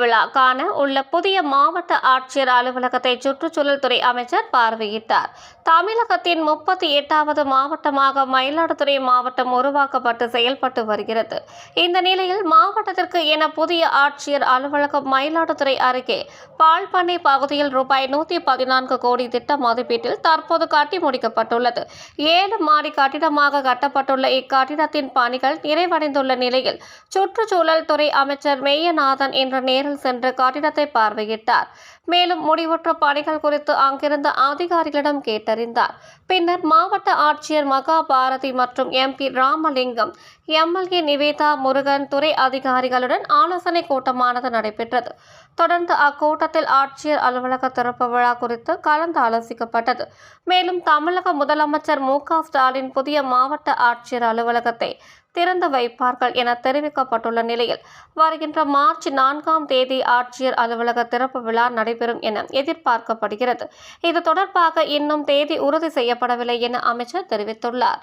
விழா காண உள்ள புதிய மாவட்ட ஆட்சியர் அலுவலகத்தை சுற்றுச்சூழல் துறை அமைச்சர் பார்வையிட்டார். தமிழகத்தின் முப்பத்தி எட்டாவது மாவட்டமாக மயிலாடுதுறை மாவட்டம் உருவாக்கப்பட்டு செயல்பட்டு வருகிறது. இந்த நிலையில் மாவட்டத்திற்கு என புதிய ஆட்சியர் அலுவலகம் மயிலாடுதுறை அருகே பால்பண்ணை பகுதியில் ரூபாய் நூற்றி பதினான்கு கோடி திட்ட மதிப்பீட்டில் தற்போது கட்டி முடிக்கப்பட்டுள்ளது. ஏழு மாடி கட்டிடமாக கட்டப்பட்டுள்ள இக்கட்டிடத்தின் பணிகள் நிறைவடைந்துள்ள நிலையில் சுற்றுச்சூழல் துறை அமைச்சர் மெய்யநாதன் இன்று நேரில் சென்று கட்டிடத்தை பார்வையிட்டார். மேலும் முடிவுற்ற பணிகள் குறித்து அங்கிருந்த அதிகாரிகளிடம் கேட்டறிந்தார். பின்னர் மாவட்ட ஆட்சியர் மகா பாரதி மற்றும் எம்பி ராமலிங்கம் எம்எல்ஏ நிவேதா முருகன் துறை அதிகாரிகளுடன் ஆலோசனை கூட்டமானது நடைபெற்றது. தொடர்ந்து அக்கூட்டத்தில் ஆட்சியர் அலுவலக திறப்பு விழா குறித்து கலந்து ஆலோசிக்கப்பட்டது. மேலும் தமிழக முதலமைச்சர் மு. க. ஸ்டாலின் புதிய மாவட்ட ஆட்சியர் அலுவலகத்தை திறந்து வைப்பார்கள் என தெரிவிக்கப்பட்டுள்ள நிலையில் வருகின்ற மார்ச் நான்காம் தேதி ஆட்சியர் அலுவலக திறப்பு விழா நடைபெறும் என எதிர்பார்க்கப்படுகிறது. இது தொடர்பாக இன்னும் தேதி உறுதி செய்யப்படவில்லை என அமைச்சர் தெரிவித்துள்ளார்.